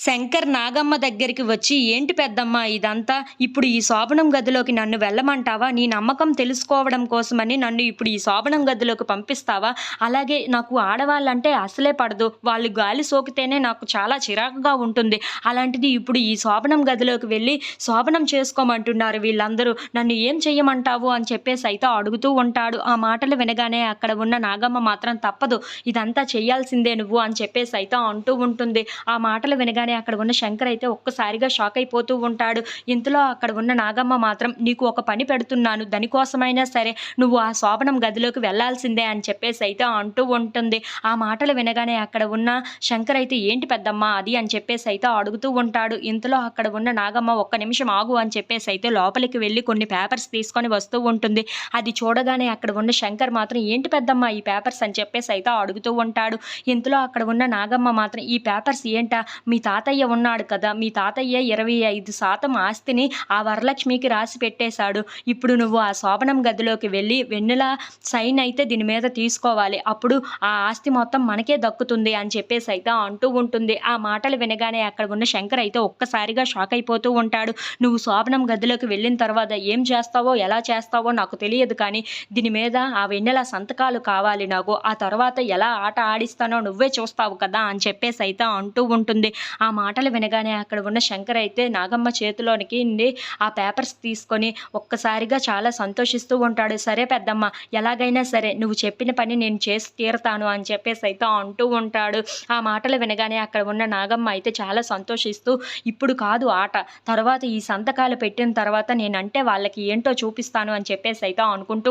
శంకర్ నాగమ్మ దగ్గరికి వచ్చి ఏంటి పెద్దమ్మ ఇదంతా? ఇప్పుడు ఈ శోభనం గదిలోకి నన్ను వెళ్ళమంటావా? నీ నమ్మకం తెలుసుకోవడం కోసమని నన్ను ఇప్పుడు ఈ శోభనం గదిలోకి పంపిస్తావా? అలాగే నాకు ఆడవాళ్ళంటే అసలే పడదు. వాళ్ళు గాలి సోకితేనే నాకు చాలా చిరాకుగా ఉంటుంది. అలాంటిది ఇప్పుడు ఈ శోభనం గదిలోకి వెళ్ళి శోభనం చేసుకోమంటున్నారు వీళ్ళందరూ. నన్ను ఏం చెయ్యమంటావు? అని చెప్పేసి అయితే అడుగుతూ ఉంటాడు. ఆ మాటలు వినగానే అక్కడ ఉన్న నాగమ్మ మాత్రం తప్పదు. ఇదంతా చేయాల్సిందే నువ్వు అని చెప్పేసి అయితే అంటూ ఉంటుంది. ఆ మాటలు వినగానే అక్కడ ఉన్న శంకర్ అయితే ఒక్కసారిగా షాక్ అయిపోతూ ఉంటాడు. ఇంతలో అక్కడ ఉన్న నాగమ్మ మాత్రం నీకు ఒక పని పెడుతున్నాను దానికోసమైనా సరే నువ్వు ఆ శోభనం గదిలోకి వెళ్ళాల్సిందే అని చెప్పేసి అయితే అంటూ ఉంటుంది. ఆ మాటలు వినగానే అక్కడ ఉన్న శంకర్ అయితే ఏంటి పెద్దమ్మ అది? అని చెప్పేసి అయితే అడుగుతూ ఉంటాడు. ఇంతలో అక్కడ ఉన్న నాగమ్మ ఒక్క నిమిషం ఆగు అని చెప్పేసి అయితే లోపలికి వెళ్ళి కొన్ని పేపర్స్ తీసుకొని వస్తూ ఉంటుంది. అది చూడగానే అక్కడ ఉన్న శంకర్ మాత్రం ఏంటి పెద్దమ్మ ఈ పేపర్స్? అని చెప్పేసి అయితే అడుగుతూ ఉంటాడు. ఇంతలో అక్కడ ఉన్న నాగమ్మ మాత్రం ఈ పేపర్స్ ఏంటా? మీ తాతయ్య ఉన్నాడు కదా మీ తాతయ్య ఇరవై ఐదు శాతం ఆస్తిని ఆ వరలక్ష్మికి రాసి పెట్టేశాడు. ఇప్పుడు నువ్వు ఆ శోభనం గదిలోకి వెళ్ళి వెన్నెల సైన్ అయితే దీని మీద తీసుకోవాలి. అప్పుడు ఆ ఆస్తి మొత్తం మనకే దక్కుతుంది అని చెప్పేసి అయితే అంటూ ఉంటుంది. ఆ మాటలు వినగానే అక్కడ ఉన్న శంకర్ అయితే ఒక్కసారిగా షాక్ అయిపోతూ ఉంటాడు. నువ్వు శోభనం గదిలోకి వెళ్ళిన తర్వాత ఏం చేస్తావో ఎలా చేస్తావో నాకు తెలియదు కానీ దీని మీద ఆ వెన్నెల సంతకాలు కావాలి నాకు. ఆ తర్వాత ఎలా ఆట ఆడిస్తానో నువ్వే చూస్తావు కదా అని చెప్పేసి అయితే అంటూ ఉంటుంది. ఆ మాటలు వినగానే అక్కడ ఉన్న శంకర్ అయితే నాగమ్మ చేతిలోనికి నుండి ఆ పేపర్స్ తీసుకొని ఒక్కసారిగా చాలా సంతోషిస్తూ ఉంటాడు. సరే పెద్దమ్మ ఎలాగైనా సరే నువ్వు చెప్పిన పని నేను చేసి తీరుతాను అని చెప్పేసి అయితే అంటూ ఉంటాడు. ఆ మాటలు వినగానే అక్కడ ఉన్న నాగమ్మ అయితే చాలా సంతోషిస్తూ ఇప్పుడు కాదు ఆట. తర్వాత ఈ సంతకాలు పెట్టిన తర్వాత నేనంటే వాళ్ళకి ఏంటో చూపిస్తాను అని చెప్పేసి అయితే అనుకుంటూ